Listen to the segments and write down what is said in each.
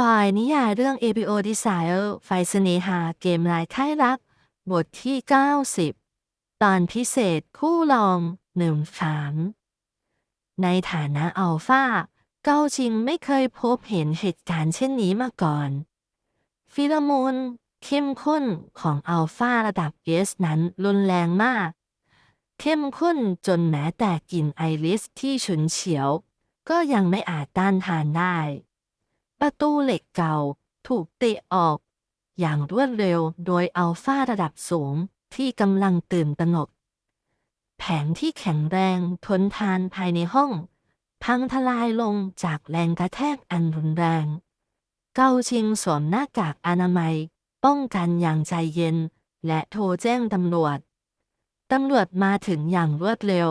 ปอยนิยายเรื่อง ABO Desire ไฟเสน่หาเกมลายค่ายรัก บทที่ 90 ตอนพิเศษคู่ลองหนึ่งสามในฐานะอัลฟาเกาจิงไม่เคยพบเห็นเหตุการณ์เช่นนี้มาก่อน ฟิโลโมนเข้มข้นของอัลฟาระดับเอสนั้นรุนแรงมาก เข้มข้นจนแม้แต่กลิ่นไอริสที่ฉุนเฉียว ก็ยังไม่อาจต้านทานได้ ประตูเหล็กเก่า ถูกเตะออก อย่างรวดเร็วโดยอัลฟาระดับสูงที่กำลังตื่นตระหนก แผงที่แข็งแรงทนทานภายในห้อง พังทลายลงจากแรงกระแทกอันรุนแรง เกาชิงสวมหน้ากากอนามัย ป้องกันอย่างใจเย็น และโทรแจ้งตำรวจ ตำรวจมาถึงอย่างรวดเร็ว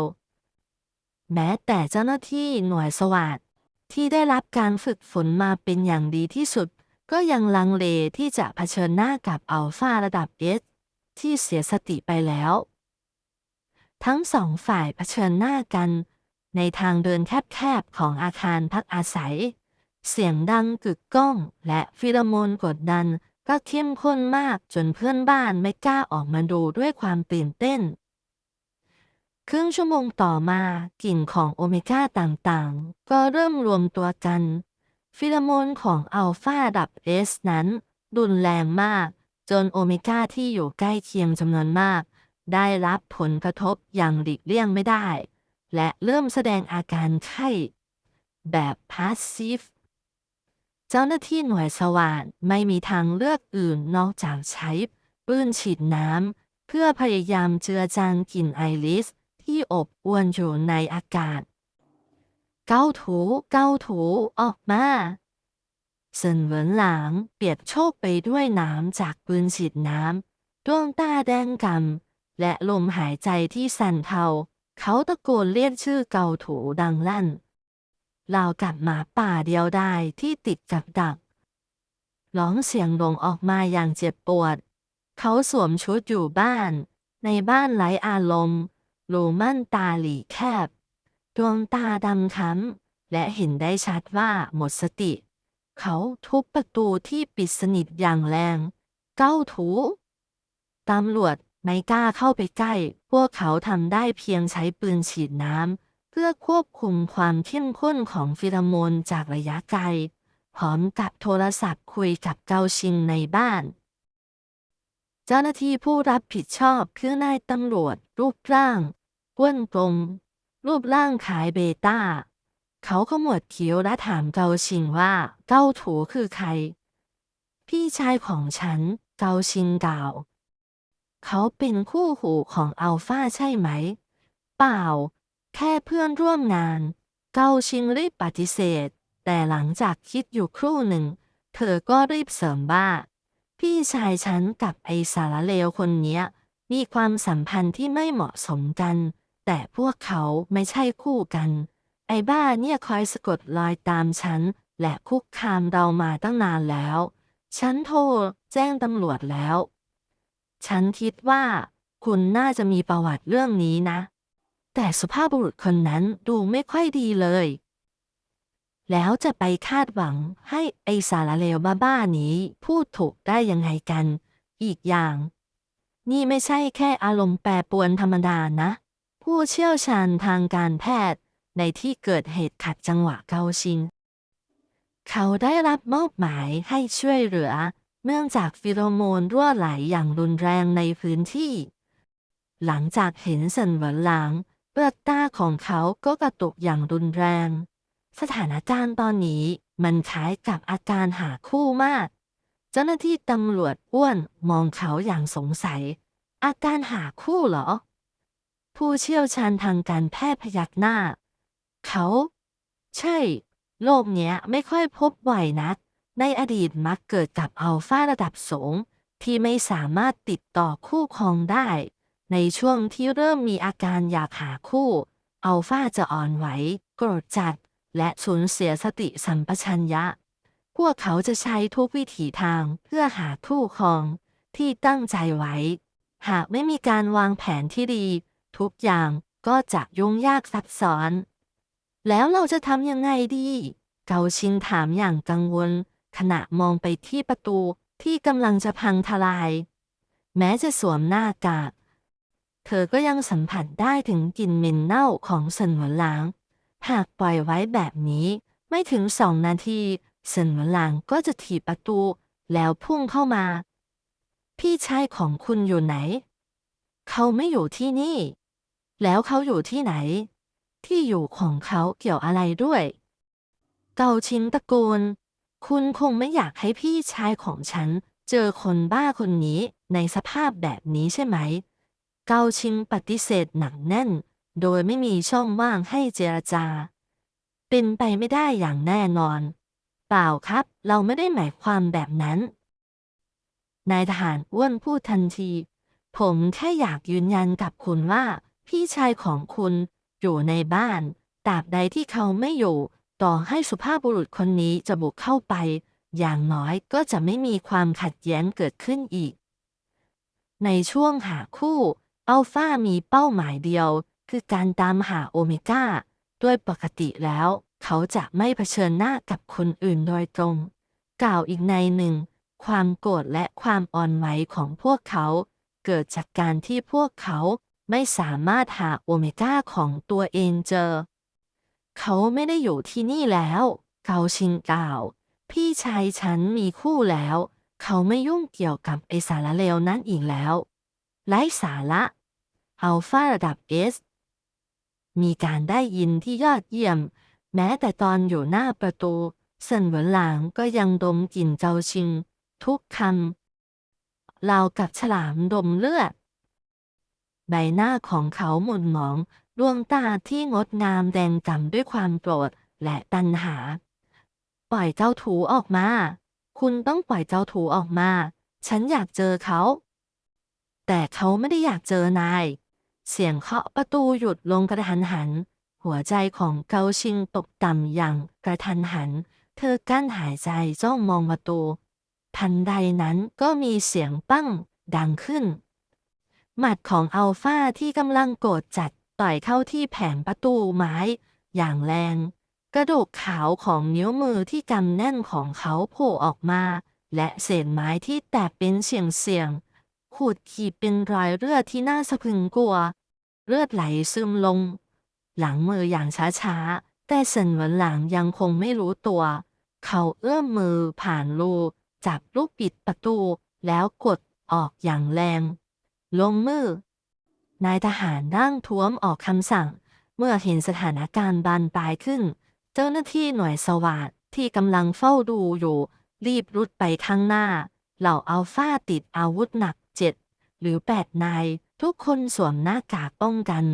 แม้แต่เจ้าหน้าที่หน่วยสวัสด ที่ได้รับการฝึกฝนมาเป็นอย่างดีที่สุด ก็ยังลังเลที่จะเผชิญหน้ากับอัลฟาระดับเอสที่เสียสติไปแล้ว ทั้งสองฝ่ายเผชิญหน้ากัน ในทางเดินแคบๆของอาคารพักอาศัย เสียงดังกึกก้อง และฟิโลโมนกดดันก็เข้มข้นมากจนเพื่อนบ้านไม่กล้าออกมาดูด้วยความตื่นเต้น ครึ่งชั่วโมงต่อมากลิ่นของโอเมก้าต่างๆ ก็เริ่มรวมตัวกัน ฟิโลโมนของอัลฟาดับเอสนั้นรุนแรงมาก จนโอเมก้าที่อยู่ใกล้เคียงจำนวนมาก ได้รับผลกระทบอย่างหลีกเลี่ยงไม่ได้ และเริ่มแสดงอาการไข้ แบบพาสซีฟเจ้าหน้าที่หน่วยสว่านไม่มีทางเลือกอื่นนอกจากใช้ปืนฉีดน้ำ เพื่อพยายามเจือจางกลิ่นไอริส ที่อบอวนอยู่ในอากาศ เก้าถูเก้าถูออกมาเซินเหวินหลางเปียกโชกไปด้วยน้ำจากปืนฉีดน้ำดวงตาแดงกำและลมหายใจที่สั่นเทาเขาตะโกนเรียกชื่อเกาถูดังลั่นราวกับหมาป่าเดียวดายที่ติดกับดัก ร้องเสียงลงออกมาอย่างเจ็บปวด เขาสวมชุดอยู่บ้าน ในบ้านไร้อารมณ์ รูม่านตาหลีแคบ ดวงตาดำค้ำ และเห็นได้ชัดว่าหมดสติ เขาทุบประตูที่ปิดสนิทอย่างแรง เก้าถูตำรวจไม่กล้าเข้าไปใกล้ พวกเขาทำได้เพียงใช้ปืนฉีดน้ำ เพื่อควบคุมความเข้มข้นของฟิโรโมนจากระยะไกล พร้อมกับโทรศัพท์คุยกับเกาชิงในบ้าน เจ้าหน้าที่ผู้รับผิดชอบคือนายตำรวจ รูปร่างอ้วนกลม รูปร่างขายเบต้า เขาขมวดคิ้วและถามเกาชิงว่าเก้าถูคือใคร พี่ชายของฉัน เกาชิงกล่าว เขาเป็นคู่หูของอัลฟาใช่ไหม เปล่า แค่เพื่อนร่วมงาน เกาชิงรีบปฏิเสธ แต่หลังจากคิดอยู่ครู่หนึ่ง เธอก็รีบเสริมว่า พี่ชายฉันกับไอสารเลวคนเนี้ย มีความสัมพันธ์ที่ไม่เหมาะสมกัน แต่พวกเขาไม่ใช่คู่กัน ไอบ้าเนี่ยคอยสะกดรอยตามฉัน และคุกคามเรามาตั้งนานแล้ว ฉันโทรแจ้งตำรวจแล้ว ฉันคิดว่า คุณน่าจะมีประวัติเรื่องนี้นะ แต่สุภาพบุรุษคนนั้นดูไม่ค่อยดีเลย แล้วจะไปคาดหวังให้ไอสารเลวบ้าๆนี้ พูดถูกได้ยังไงกัน อีกอย่าง นี่ไม่ใช่แค่อารมณ์แปรปรวนธรรมดานะ ผู้เชี่ยวชาญทางการแพทย์ในที่เกิดเหตุขัดจังหวะเกาชิง เขาได้รับมอบหมายให้ช่วยเหลือ เนื่องจากฟิโรโมนรั่วไหลอย่างรุนแรงในพื้นที่ หลังจากเห็นสันหวนหลังเปลือกตาของเขาก็กระตุกอย่างรุนแรง สถานการณ์ตอนนี้มันคล้ายกับอาการหาคู่มาก เจ้าหน้าที่ตำรวจอ้วนมองเขาอย่างสงสัย อาการหาคู่เหรอ ผู้เชี่ยวชาญทางการแพทย์พยักหน้า เขา ใช่ โรคเนี้ยไม่ค่อยพบบ่อยนัก ในอดีตมักเกิดกับอัลฟาระดับสูง ที่ไม่สามารถติดต่อคู่ครองได้ ในช่วงที่เริ่มมีอาการอยากหาคู่ อัลฟาจะอ่อนไหวโกรธจัด และสูญเสียสติสัมปชัญญะ พวกเขาจะใช้ทุกวิถีทางเพื่อหาคู่ครองที่ตั้งใจไว้ หากไม่มีการวางแผนที่ดี ทุกอย่างก็จะยุ่งยากซับซ้อน แล้วเราจะทำยังไงดี เกาชิงถามอย่างกังวล ขณะมองไปที่ประตูที่กำลังจะพังทลาย แม้จะสวมหน้ากาก เธอก็ยังสัมผัสได้ถึงกลิ่นเหม็นเน่าของเซินหวนหลาง หากปล่อยไว้แบบนี้ ไม่ถึงสองนาทีเซินหวนหลางก็จะถีบประตู แล้วพุ่งเข้ามา พี่ชายของคุณอยู่ไหน เขาไม่อยู่ที่นี่ แล้วเขาอยู่ที่ไหน ที่อยู่ของเขาเกี่ยวอะไรด้วย เกาชินตะโกนคุณคงไม่อยากให้พี่ชายของฉัน เจอคนบ้าคนนี้ในสภาพแบบนี้ใช่ไหม เกาชิงปฏิเสธหนักแน่น โดยไม่มีช่องว่างให้เจรจา เป็นไปไม่ได้อย่างแน่นอน เปล่าครับ เราไม่ได้หมายความแบบนั้น นายทหารอ้วนพูดทันที ผมแค่อยากยืนยันกับคุณว่า พี่ชายของคุณอยู่ในบ้านตราบใดที่เขาไม่อยู่ ต่อให้สุภาพบุรุษคนนี้จะบุกเข้าไป อย่างน้อยก็จะไม่มีความขัดแย้งเกิดขึ้นอีก ในช่วงหาคู่อัลฟามีเป้าหมายเดียว คือการตามหาโอเมก้าด้วยปกติแล้ว เขาจะไม่เผชิญหน้ากับคนอื่นโดยตรง กล่าวอีกในหนึ่ง ความโกรธและความอ่อนไหวของพวกเขา เกิดจากการที่พวกเขาไม่สามารถหาโอเมก้าของตัวเองเจอ เขาไม่ได้อยู่ที่นี่แล้วเกาชิงกล่าว พี่ชายฉันมีคู่แล้ว เขาไม่ยุ่งเกี่ยวกับไอสารเลวนั้นอีกแล้วไร้สาระอัลฟาระดับเอส มีการได้ยินที่ยอดเยี่ยม แม้แต่ตอนอยู่หน้าประตูเซินเหวินหลางก็ยังดมกลิ่นเกาชิง ทุกคำเรากับฉลามดมเลือด ใบหน้าของเขาหม่นหมองดวงตาที่งดงามแดงก่ำด้วยความโกรธและตัณหา ปล่อยเจ้าถูออกมา คุณต้องปล่อยเจ้าถูออกมา ฉันอยากเจอเขา แต่เขาไม่ได้อยากเจอนาย เสียงเคาะประตูหยุดลงกระทันหัน หัวใจของเกาชิงตกต่ำอย่างกระทันหัน เธอกั้นหายใจจ้องมองประตู ทันใดนั้นก็มีเสียงปั้งดังขึ้น หมัดของอัลฟาที่กำลังโกรธจัดต่อยเข้าที่แผงประตูไม้ อย่างแรง กระดูกขาวของนิ้วมือที่กำแน่นของเขาโผล่ออกมา และเศษไม้ที่แตกเป็นเสียงเสียงๆ ขูดขีดเป็นรอยเลือดที่น่าสะพรึงกลัว เลือดไหลซึมลง หลังมืออย่างช้าๆ แต่เซินเหวินหลังยังคงไม่รู้ตัว เขาเอื้อมมือผ่านรูจับลูกปิดประตู แล้วกดออกอย่างแรง ลงมือนายทหารร่างท้วมออกคำสั่ง เมื่อเห็นสถานการณ์บานปลายขึ้น เจ้าหน้าที่หน่วยสวัสดที่กำลังเฝ้าดูอยู่ รีบรุดไปข้างหน้า เหล่าอัลฟาติดอาวุธหนัก หรือแปดนาย ทุกคนสวมหน้ากากป้องกัน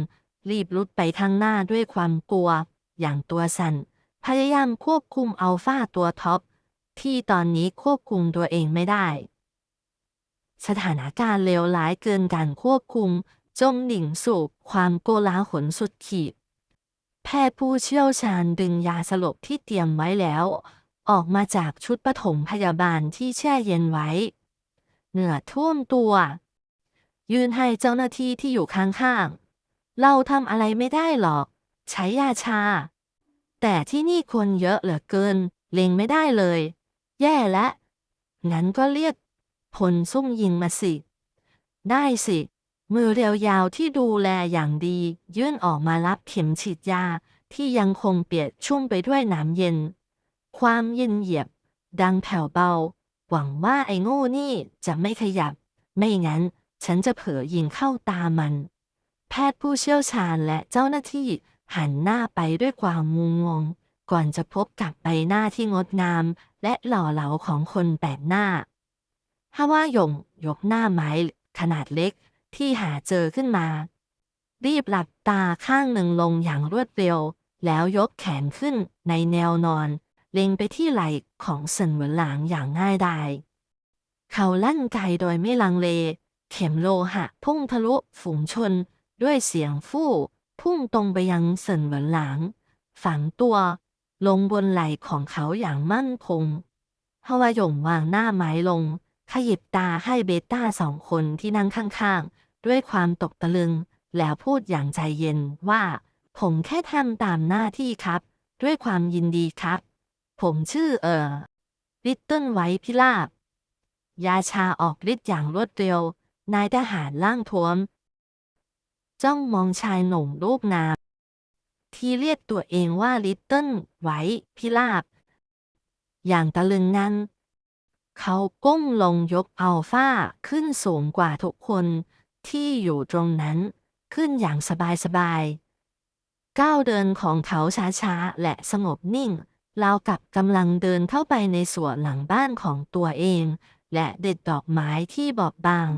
รีบรุดไปข้างหน้าด้วยความกลัว อย่างตัวสั่น พยายามควบคุมอัลฟาตัวท็อป ที่ตอนนี้ควบคุมตัวเองไม่ได้ สถานการณ์เลวร้ายเกินการควบคุม จมดิ่งสู่ความโกลาหลสุดขีด แพทย์ผู้เชี่ยวชาญดึงยาสลบที่เตรียมไว้แล้วออกมาจากชุดปฐมพยาบาลที่แช่เย็นไว้ เหงื่อท่วมตัว ยืนให้เจ้าหน้าที่ที่อยู่ข้างๆ เราทำอะไรไม่ได้หรอก ใช้ยาชา แต่ที่นี่คนเยอะเหลือเกิน เล็งไม่ได้เลย แย่และ งั้นก็เรียกพลซุ่มยิงมาสิ ได้สิ มือเรียวยาวที่ดูแลอย่างดี ยื่นออกมารับเข็มฉีดยาที่ยังคงเปียกชุ่มไปด้วยน้ำเย็น ความเย็นเหยียบ ดังแผ่วเบา หวังว่าไอ้โง่นี่จะไม่ขยับ ไม่งั้น ฉันจะเผลอยิงเข้าตามัน แพทย์ผู้เชี่ยวชาญและเจ้าหน้าที่หันหน้าไปด้วยความงุงงง ก่อนจะพบกับใบหน้าที่งดงาม และหล่อเหลาของคนแปลกหน้าฮาว่าหยงยกหน้าไม้ขนาดเล็กที่หาเจอขึ้นมา รีบหลับตาข้างหนึ่งลงอย่างรวดเร็ว แล้วยกแขนขึ้นในแนวนอน เล็งไปที่ไหล่ของเซินเหวินหลางอย่างง่ายดาย เขาลั่นไกโดยไม่ลังเล เข็มโลหะพุ่งทะลุฝูงชน ด้วยเสียงฟู่ พุ่งตรงไปยังเซินเหวินหลาง ฝังตัว ลงบนไหล่ของเขาอย่างมั่นคงฮาวายงวางหน้าไม้ลง ขยิบตาให้เบต้าสองคนที่นั่งข้างๆ ด้วยความตกตะลึง แล้วพูดอย่างใจเย็นว่า ผมแค่ทำตามหน้าที่ครับ ด้วยความยินดีครับ ผมชื่อเออลิตเติ้ลไว้พิราบ ยาชาออกฤทธิ์อย่างรวดเร็ว นายทหารล่างท้วม จ้องมองชายหนุ่มรูปงาม ที่เรียกตัวเองว่าลิตเติ้ลไว้พิราบ อย่างตะลึงนั้น เขาก้มลงยกอัลฟาขึ้นสูงกว่าทุกคนที่อยู่ตรงนั้นขึ้นอย่างสบายๆ ก้าวเดินของเขาช้าๆ และสงบนิ่งราวกับกำลังเดินเข้าไปในสวนหลังบ้านของตัวเอง และเด็ดดอกไม้ที่บอบบาง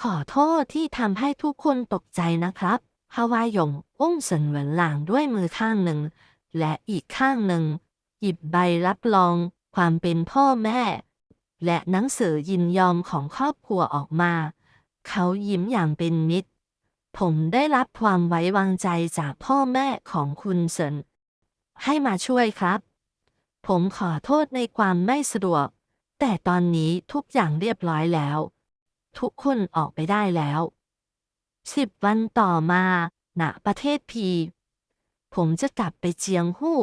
ขอโทษที่ทำให้ทุกคนตกใจนะครับฮาวายงอุ้งเสินเหวินหลางด้วยมือข้างหนึ่ง และอีกข้างหนึ่ง หยิบใบรับรองความเป็นพ่อแม่ และหนังสือยินยอมของครอบครัวออกมา เขายิ้มอย่างเป็นมิตร ผมได้รับความไว้วางใจจากพ่อแม่ของคุณเซินให้มาช่วยครับ ผมขอโทษในความไม่สะดวก แต่ตอนนี้ทุกอย่างเรียบร้อยแล้ว ทุกคนออกไปได้แล้วสิบวันต่อมาณประเทศพี ผมจะกลับไปเจียงหู้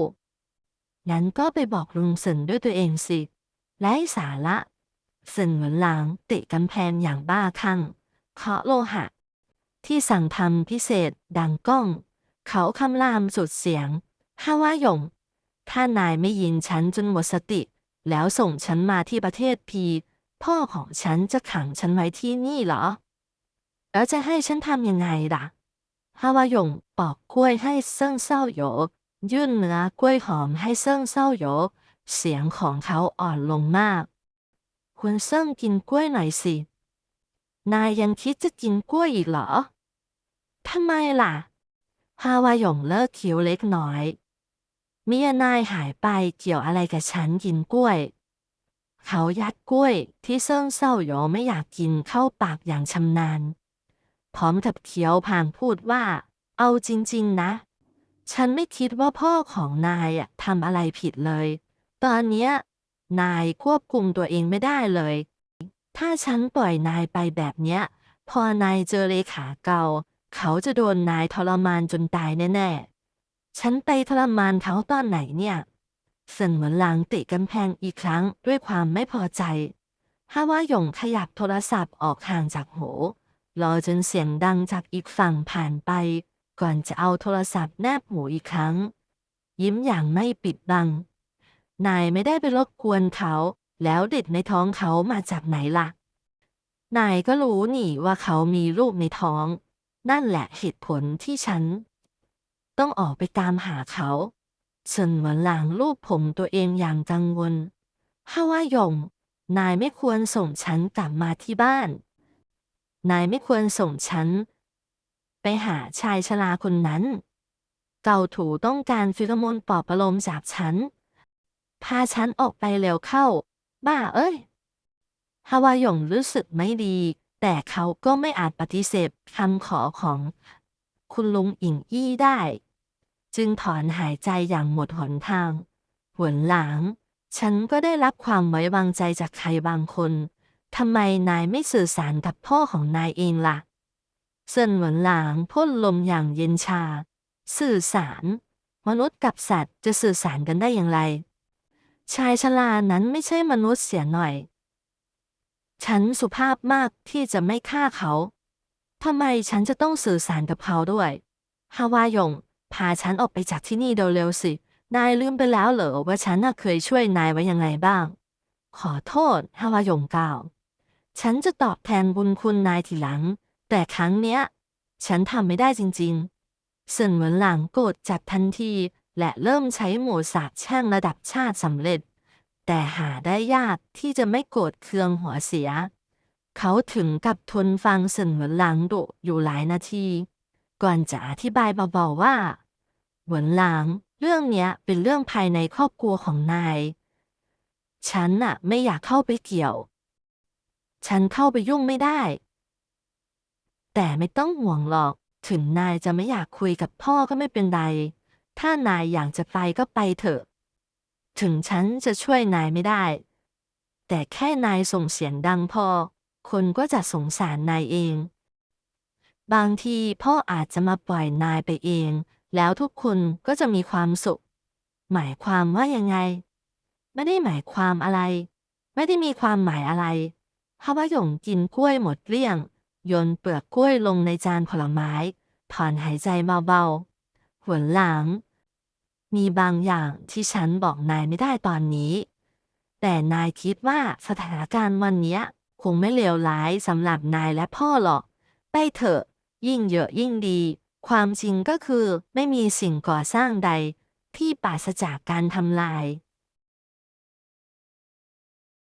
งั้นก็ไปบอกลุงเซินด้วยตัวเองสิไร้สาระเซินเหมือนหลางเตะกำแพงอย่างบ้าคลั่งเคาะโลหะ ที่สั่งทำพิเศษดังก้อง เขาคำรามสุดเสียงฮาว่าหยง ถ้านายไม่ยินฉันจนหมดสติ แล้วส่งฉันมาที่ประเทศพี พ่อของฉันจะขังฉันไว้ที่นี่เหรอ แล้วจะให้ฉันทำยังไงล่ะฮาวายงปอกกล้วยให้เซิ่งเศร้าโหยยื่นเนื้อกล้วยหอมให้เซิ่งเศร้าโหยเสียงของเขาอ่อนลงมาก คุณเซิ่งกินกล้วยหน่อยสิ นายยังคิดจะกินกล้วยอีกเหรอทำไมล่ะฮาวายงเลิกคิ้วเล็กน้อย เมียนายหายไปเกี่ยวอะไรกับฉันกินกล้วย เขายัดกล้วยที่เซิ่งเศร้าโหยไม่อยากกินเข้าปากอย่างชำนาญ พร้อมกับเคี้ยวพางพูดว่า เอาจริง ๆ นะ ฉันไม่คิดว่าพ่อของนายอะทำอะไรผิดเลย ตอนเนี้ย นายควบคุมตัวเองไม่ได้เลย ถ้าฉันปล่อยนายไปแบบเนี้ย พอนายเจอเลขาเก่าเขาจะโดนนายทรมานจนตายแน่ ๆ ฉันไปทรมานเขาตอนไหนเนี่ย เซินเหมือนหลังติกำแพงอีกครั้งด้วยความไม่พอใจฮาว่าหยงขยับโทรศัพท์ออกห่างจากหูรอจนเสียงดังจากอีกฝั่งผ่านไป ก่อนจะเอาโทรศัพท์แนบหูอีกครั้ง ยิ้มอย่างไม่ปิดบัง นายไม่ได้ไปรบกวนเขา แล้วเด็กในท้องเขามาจากไหนล่ะ นายก็รู้นี่ว่าเขามีลูกในท้อง นั่นแหละเหตุผลที่ฉัน ต้องออกไปตามหาเขา เฉินเหมือนหลางรูปผมตัวเองอย่างกังวลฮาว่าหยง นายไม่ควรส่งฉันกลับมาที่บ้าน นายไม่ควรส่งฉัน ไปหาชายชราคนนั้น เกาถูต้องการฟิโรโมนปลอบประโลมจากฉัน พาฉันออกไปเร็วเข้า บ้าเอ้ยฮาวาหยงรู้สึกไม่ดี แต่เขาก็ไม่อาจปฏิเสธคำขอของ คุณลุงอิงอี้ได้ จึงถอนหายใจอย่างหมดหนทาง หวนหลัง ฉันก็ได้รับความไว้วางใจจากใครบางคนทำไมนายไม่สื่อสารกับพ่อของนายเองล่ะเซินหวนหลางพ่นลมอย่างเย็นชา สื่อสาร มนุษย์กับสัตว์จะสื่อสารกันได้อย่างไร ชายชรานั้นไม่ใช่มนุษย์เสียหน่อย ฉันสุภาพมากที่จะไม่ฆ่าเขาทำไมฉันจะต้องสื่อสารกับเขาด้วยฮาวายง พาฉันออกไปจากที่นี่เร็วๆสิ นายลืมไปแล้วเหรอว่าฉันน่ะเคยช่วยนายไว้ยังไงบ้าง ขอโทษฮาวายงกล่าวฉันจะตอบแทนบุญคุณนายทีหลัง แต่ครั้งเนี้ย ฉันทำไม่ได้จริงๆเซินเหมือนหลังโกรธจัดทันที และเริ่มใช้หมูสาบแช่งระดับชาติสำเร็จ แต่หาได้ยากที่จะไม่โกรธเคืองหัวเสีย เขาถึงกับทนฟังเซินเหมือนหลังดุอยู่หลายนาที ก่อนจะอธิบายเบาๆว่าเหมือนหลังเรื่องเนี้ยเป็นเรื่องภายในครอบครัวของนาย ฉันน่ะ ไม่อยากเข้าไปเกี่ยว ฉันเข้าไปยุ่งไม่ได้ แต่ไม่ต้องห่วงหรอก ถึงนายจะไม่อยากคุยกับพ่อก็ไม่เป็นไร ถ้านายอยากจะไปก็ไปเถอะ ถึงฉันจะช่วยนายไม่ได้ แต่แค่นายส่งเสียงดังพอ คนก็จะสงสารนายเอง บางทีพ่ออาจจะมาปล่อยนายไปเอง แล้วทุกคนก็จะมีความสุข หมายความว่ายังไง ไม่ได้หมายความอะไร ไม่ได้มีความหมายอะไรพราะว่าหยงกินกล้วยหมดเกลี้ยงโยนเปลือกกล้วยลงในจานผลไม้ถอนหายใจเบาๆหัวหลัง มีบางอย่างที่ฉันบอกนายไม่ได้ตอนนี้ แต่นายคิดว่าสถานการณ์วันนี้คงไม่เลวร้ายสำหรับนายและพ่อหรอก ไปเถอะ ยิ่งเยอะยิ่งดี ความจริงก็คือไม่มีสิ่งก่อสร้างใด ที่ปราศจากการทำลาย